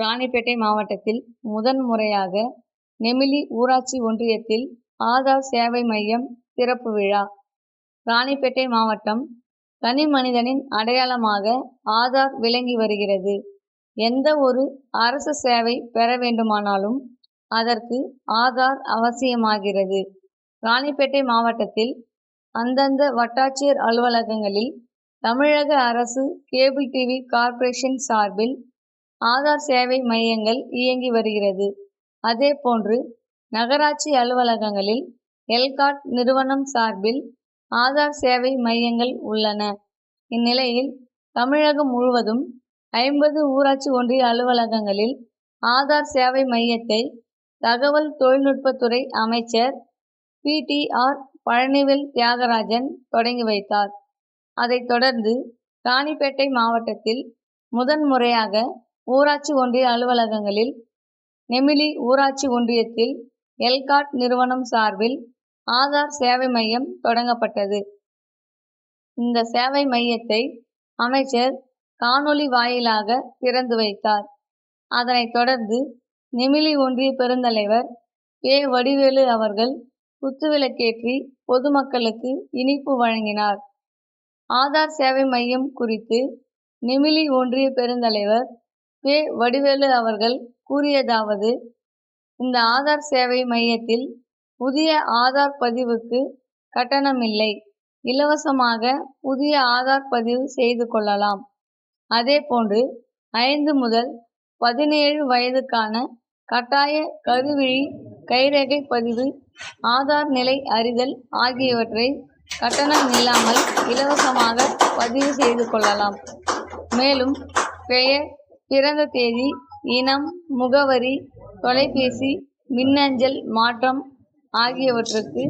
ராணிப்பேட்டை மாவட்டத்தில் முதன் முறையாக நெமிலி ஊராட்சி ஒன்றியத்தில் ஆதார் சேவை மையம் திறப்பு விழா ராணிப்பேட்டை மாவட்டம் தனி மனிதனின் அடையாளமாக ஆதார் விளங்கி வருகிறது. எந்த ஒரு அரசு சேவை பெற வேண்டுமானாலும் அதற்கு ஆதார் அவசியமாகிறது. ராணிப்பேட்டை மாவட்டத்தில் அந்தந்த வட்டாட்சியர் அலுவலகங்களில் தமிழக அரசு கேபிள் டிவி கார்ப்பரேஷன் சார்பில் ஆதார் சேவை மையங்கள் இயங்கி வருகிறது. அதேபோன்று நகராட்சி அலுவலகங்களில் எல்காட் நிறுவனம் சார்பில் ஆதார் சேவை மையங்கள் உள்ளன. இந்நிலையில் தமிழகம் முழுவதும் ஐம்பது ஊராட்சி ஒன்றிய அலுவலகங்களில் ஆதார் சேவை மையத்தை தகவல் தொழில்நுட்பத்துறை அமைச்சர் P. T. R. Palanivel Thiagarajan தொடங்கி வைத்தார். அதைத் தொடர்ந்து ராணிப்பேட்டை மாவட்டத்தில் முதன் முறையாக ஊராட்சி ஒன்றிய அலுவலகங்களில் நெமிலி ஊராட்சி ஒன்றியத்தில் எல்காட் நிறுவனம் சார்பில் ஆதார் சேவை மையம் தொடங்கப்பட்டது. இந்த சேவை மையத்தை அமைச்சர் காணொலி வாயிலாக திறந்து வைத்தார். அதனைத் தொடர்ந்து நெமிலி ஒன்றிய பெருந்தலைவர் ஏ வடிவேலு அவர்கள் குத்துவிளக்கேற்றி பொதுமக்களுக்கு இனிப்பு வழங்கினார். ஆதார் சேவை மையம் குறித்து நெமிலி ஒன்றிய பெருந்தலைவர் பே வடிவேலு அவர்கள் கூறியதாவது இந்த ஆதார் சேவை மையத்தில் புதிய ஆதார் பதிவுக்கு கட்டணமில்லை. இலவசமாக புதிய ஆதார் பதிவு செய்து கொள்ளலாம். அதேபோன்று ஐந்து முதல் பதினேழு வயதுக்கான கட்டாய கருவிழி கைரேகை பதிவு ஆதார் நிலை அறிதல் ஆகியவற்றை கட்டணம் இல்லாமல் இலவசமாக பதிவு செய்து கொள்ளலாம். மேலும் பெயர் பிறந்த தேதி இனம் முகவரி தொலைபேசி மின்னஞ்சல் மாற்றம் ஆகியவற்றுக்கு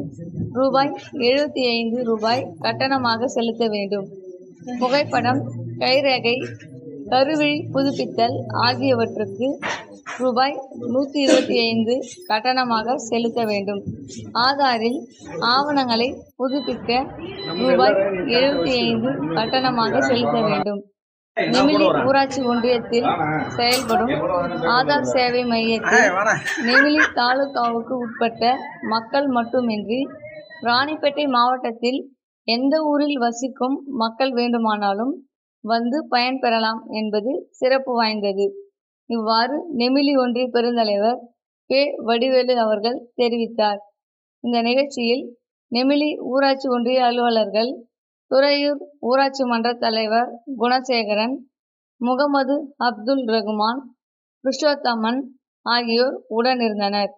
ரூபாய் எழுபத்தி ஐந்து ரூபாய் கட்டணமாக செலுத்த வேண்டும். புகைப்படம் கைரேகை கருவிழி புதுப்பித்தல் ஆகியவற்றுக்கு ரூபாய் நூற்றி இருபத்தி ஐந்து கட்டணமாக செலுத்த வேண்டும். ஆதாரில் ஆவணங்களை புதுப்பிக்க ரூபாய் எழுபத்தி ஐந்து கட்டணமாக செலுத்த வேண்டும். நெமிலி ஊராட்சி ஒன்றியத்தில் செயல்படும் ஆதார் சேவை மையத்தில் நெமிலி தாலுகாவுக்கு உட்பட்ட மக்கள் மட்டுமின்றி ராணிப்பேட்டை மாவட்டத்தில் எந்த ஊரில் வசிக்கும் மக்கள் வேண்டுமானாலும் வந்து பயன்பெறலாம் என்பது சிறப்பு வாய்ந்தது. இவ்வாறு நெமிலி ஒன்றிய பெருந்தலைவர் பெ. வடிவேலு அவர்கள் தெரிவித்தார். இந்த நிகழ்ச்சியில் நெமிலி ஊராட்சி ஒன்றிய அலுவலர்கள் துறையூர் ஊராட்சி மன்ற தலைவர் குணசேகரன் முகமது அப்துல் ரகுமான் புருஷோத்தமன் ஆகியோர் உடனிருந்தனர்.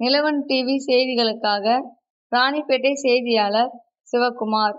நிலவன் டிவி செய்திகளுக்காக ராணிப்பேட்டை செய்தியாளர் சிவகுமார்